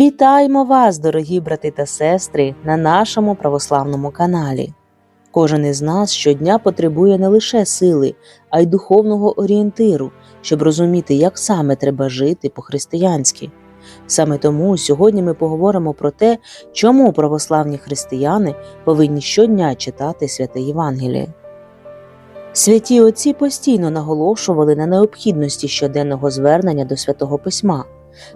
Вітаємо вас, дорогі брати та сестри, на нашому православному каналі. Кожен із нас щодня потребує не лише сили, а й духовного орієнтиру, щоб розуміти, як саме треба жити по-християнськи. Саме тому сьогодні ми поговоримо про те, чому православні християни повинні щодня читати святе Євангеліє. Святі отці постійно наголошували на необхідності щоденного звернення до святого письма.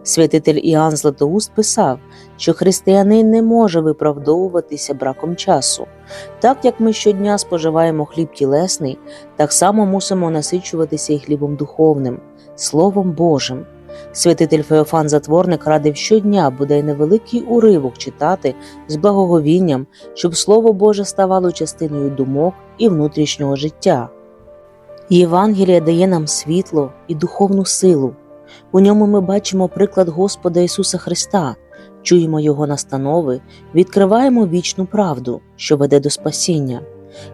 Святитель Іоанн Златоуст писав, що християнин не може виправдовуватися браком часу. Так як ми щодня споживаємо хліб тілесний, так само мусимо насичуватися і хлібом духовним, Словом Божим. Святитель Феофан Затворник радив щодня бодай невеликий уривок читати з благоговінням, щоб Слово Боже ставало частиною думок і внутрішнього життя. Євангелія дає нам світло і духовну силу. У ньому ми бачимо приклад Господа Ісуса Христа, чуємо Його настанови, відкриваємо вічну правду, що веде до спасіння.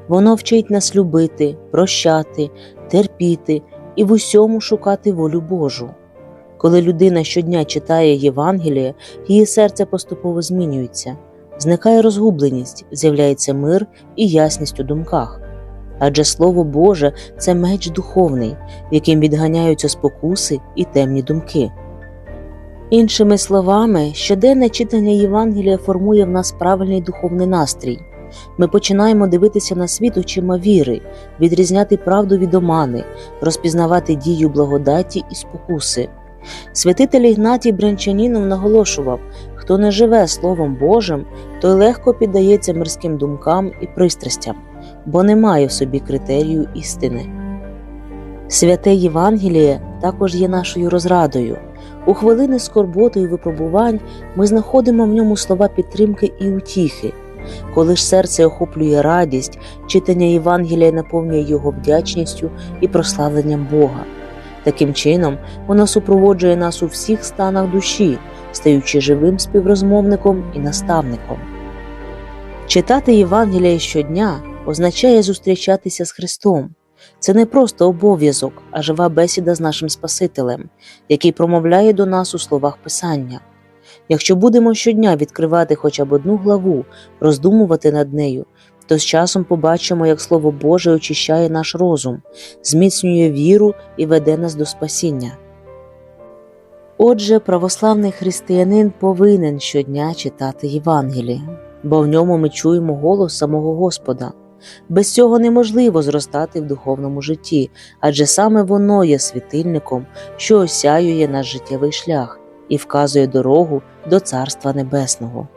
Воно вчить нас любити, прощати, терпіти і в усьому шукати волю Божу. Коли людина щодня читає Євангеліє, її серце поступово змінюється, зникає розгубленість, з'являється мир і ясність у думках. Адже Слово Боже це меч духовний, яким відганяються спокуси і темні думки. Іншими словами, щоденне читання Євангелія формує в нас правильний духовний настрій. Ми починаємо дивитися на світ очима віри, відрізняти правду від омани, розпізнавати дію благодаті і спокуси. Святитель Ігнатій Брянчанінов наголошував, хто не живе Словом Божим, той легко піддається мирським думкам і пристрастям, бо не має в собі критерію істини. Святе Євангеліє також є нашою розрадою. У хвилини скорботи і випробувань ми знаходимо в ньому слова підтримки і утіхи. Коли ж серце охоплює радість, читання Євангелія наповнює його вдячністю і прославленням Бога. Таким чином, воно супроводжує нас у всіх станах душі, стаючи живим співрозмовником і наставником. Читати Євангеліє щодня означає зустрічатися з Христом. Це не просто обов'язок, а жива бесіда з нашим Спасителем, який промовляє до нас у словах Писання. Якщо будемо щодня відкривати хоча б одну главу, роздумувати над нею, то з часом побачимо, як Слово Боже очищає наш розум, зміцнює віру і веде нас до спасіння. Отже, православний християнин повинен щодня читати Євангеліє, бо в ньому ми чуємо голос самого Господа. Без цього неможливо зростати в духовному житті, адже саме воно є світильником, що осяює наш життєвий шлях і вказує дорогу до Царства Небесного.